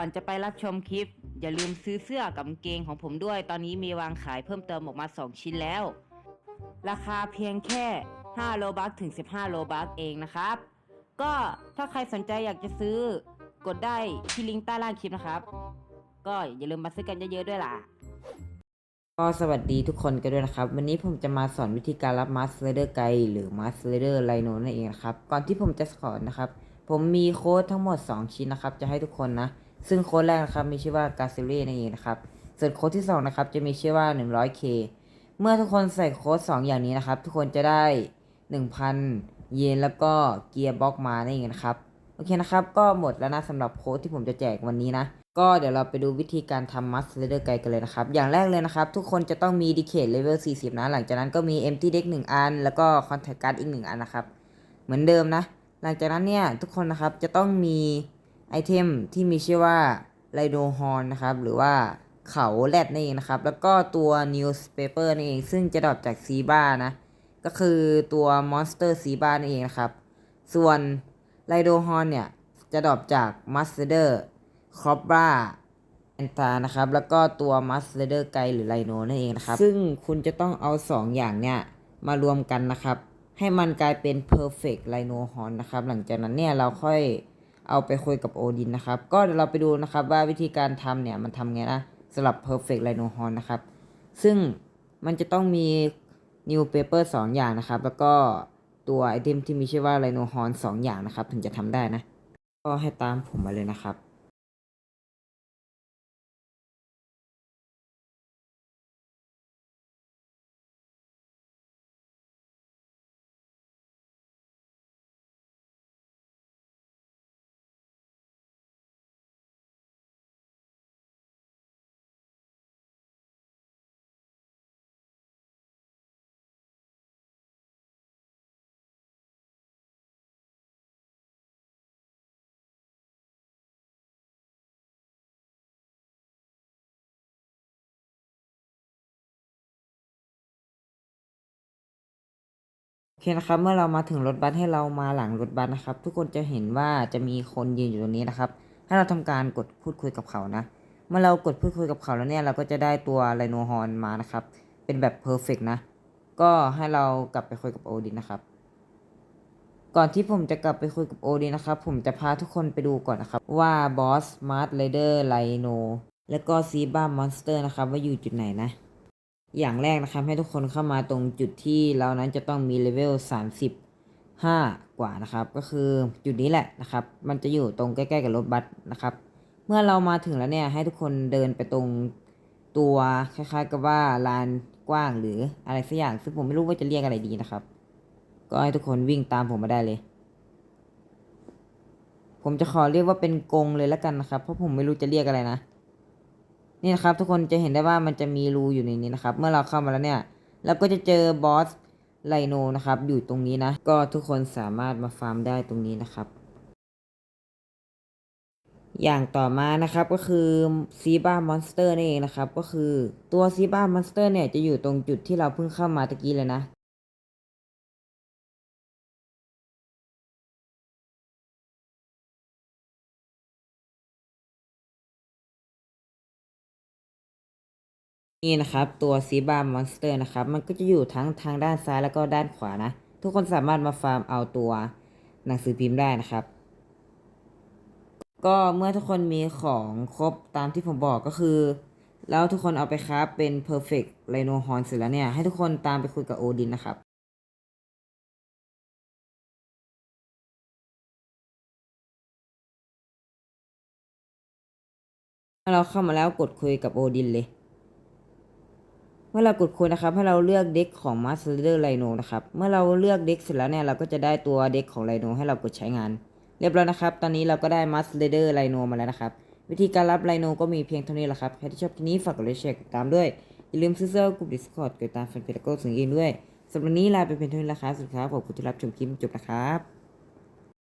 ก่อนจะไปรับชมคลิป อย่าลืมซื้อเสื้อกับเกงของผมด้วย ตอนนี้มีวางขายเพิ่มเติมออกมา 2 ชิ้นแล้ว ราคาเพียงแค่ 5 โลบัคถึง 15 โลบัคเองนะครับ ก็ถ้าใครสนใจอยากจะซื้อกดได้ที่ลิงก์ใต้ล่างคลิปนะครับ ก็อย่าลืมมาซื้อกันเยอะๆด้วยล่ะ ก็สวัสดีทุกคนกันด้วยนะครับ วันนี้ผมจะมาสอนวิธีการรับ Master Rider Guide หรือ Master Rider Rhino นั่นเองนะครับ ก่อนที่ผมจะสอนนะครับ ผมมีโค้ดทั้งหมด 2 ชิ้นนะครับ จะให้ทุกคนนะ ซึ่งโค้ดแรกนะครับมีชื่อว่า g a s i l i นั่นเองนะครับ ส่วนโค้ดที่2นะครับจะมีชื่อว่า 100k เมื่อทุกคนใส่โค้ด2 อย่างนี้นะครับ ทุกคนจะได้ 1,000 เยนแล้วก็เกียร์บ็อกมานั่นเองนะครับ โอเคนะครับ ก็หมดแล้วนะสำหรับโค้ดที่ผมจะแจกวันนี้นะ ก็เดี๋ยวเราไปดูวิธีการทำ Master Leader Guide กันเลยนะครับ อย่างแรกเลยนะครับ ทุกคนจะต้องมี Decade Level 40 นะ หลังจากนั้นก็มี Empty Deck 1 อัน แล้วก็ Contact Card อีก 1 อันนะครับ เหมือนเดิมนะ หลังจากนั้นเนี่ยทุกคนนะครับจะต้องมี ไอเทมที่มีชื่อว่า Rhino Horn นะครับ หรือว่าเขาแรดนั่นเองนะครับ แล้วก็ตัว Newspaper นั่นเอง ซึ่งจะดรอปจากซีบ้านะ ก็คือตัว Monster ซีบ้านั่นเองนะครับ ส่วนไลโดฮอนเนี่ย จะดรอปจากมัสเดอร์ครอบราแอนตานะครับ แล้วก็ตัวมัสเดอร์ไกหรือไลโนนั่นเองนะครับ ซึ่งคุณจะต้องเอา 2 อย่างเนี่ยมารวมกันนะครับ ให้มันกลายเป็น perfect ไลโนฮอนนะครับ หลังจากนั้นเนี่ยเราค่อย เอาไปคุยกับโอดินนะครับ ก็เดี๋ยวเราไปดูนะครับว่าวิธีการทำเนี่ยมันทำไงนะสำหรับ perfect ไลโนฮอนนะครับ ซึ่งมันจะต้องมี new paper 2 อย่างนะครับ แล้วก็ตัวไอเทมที่มีชื่อว่า Rhino Horn 2 อย่างนะครับ ถึงจะทำได้นะ ก็ให้ตามผมมาเลยนะครับ โอเคนะครับเมื่อเรามาถึงรถบัสให้เรามาหลังรถบัสนะครับ ทุกคนจะเห็นว่าจะมีคนยืนอยู่ตรงนี้นะครับให้เราทำการกดพูดคุยกับเขานะ เมื่อเรากดพูดคุยกับเขาแล้วเนี่ยเราก็จะได้ตัวไลโนฮอนมานะครับ เป็นแบบเพอร์เฟกนะ ก็ให้เรากลับไปคุยกับโอดินนะครับ ก่อนที่ผมจะกลับไปคุยกับโอดินนะครับ ผมจะพาทุกคนไปดูก่อนนะครับ ว่าบอสมาร์ทไรเดอร์ไลโนและก็ซีบ้ามอนสเตอร์นะครับว่าอยู่จุดไหนนะ อย่างแรกนะครับให้ทุกคนเข้ามาตรงจุดที่เรานั้นจะต้องมีเลเวล35 กว่านะครับ ก็คือจุดนี้แหละนะครับ มันจะอยู่ตรงใกล้ๆกับรถบัสนะครับ เมื่อเรามาถึงแล้วเนี่ยให้ทุกคนเดินไปตรงตัวคล้ายๆ กับว่าลานกว้างหรืออะไรสักอย่าง ซึ่งผมไม่รู้ว่าจะเรียกอะไรดีนะครับ ก็ให้ทุกคนวิ่งตามผมมาได้เลย ผมจะขอเรียกว่าเป็นกงเลยแล้วกันนะครับ เพราะผมไม่รู้จะเรียกอะไรนะ นี่นะครับทุกคนจะเห็นได้ว่ามันจะมีรูอยู่ในนี้นะครับ เมื่อเราเข้ามาแล้วเนี่ยเราก็จะเจอบอสไลโนนะครับอยู่ตรงนี้นะ ก็ทุกคนสามารถมาฟาร์มได้ตรงนี้นะครับ อย่างต่อมานะครับก็คือซีบ้ามอนสเตอร์นี่เองนะครับ ก็คือตัวซีบ้ามอนสเตอร์เนี่ยจะอยู่ตรงจุดที่เราเพิ่งเข้ามาตะกี้เลยนะ นี่นะครับ ตัวซีบ a มอนสเตอร์นะครับ มันก็จะอยู่ทั้งทางด้านซ้ายแล้วก็ด้านขวานะ ทุกคนสามารถมาฟาร์มเอาตัวหนังสือพิมพ์ได้นะครับ ก็เมื่อทุกคนมีของครบตามที่ผมบอกก็คือ แล้วทุกคนเอาไปคราฟเป็น perfect rhino horn เสร็จแล้วเนี่ย ให้ทุกคนตามไปคุยกับโอดินนะครับเมื่อเราเข้ามาแล้วกดคุยกับโอดินเลย เมื่อเรากดคุยนะครับให้เราเลือกเด็กของ Master Leader Rhino นะครับ เมื่อเราเลือกเด็กเสร็จแล้วเนี่ยเราก็จะได้ตัวเด็กของ Rhino ให้เรากดใช้งาน เรียบร้อยนะครับ ตอนนี้เราก็ได้ Master Leader Rhino มาแล้วนะครับ วิธีการรับ Rhino ก็มีเพียงเท่านี้แหละครับ ใครที่ชอบคลิปนี้ฝากกดไลค์แชร์กดติดตามด้วย อย่าลืมซื้อเสื้อกลุ่ม Discord กดติดตามแฟนเพจแล้วก็สิ่งอื่นด้วยสำหรับวันนี้ลาไปเพียงเท่านี้แล้วครับสุดท้ายขอบคุณที่รับชมคลิปจบนะครับ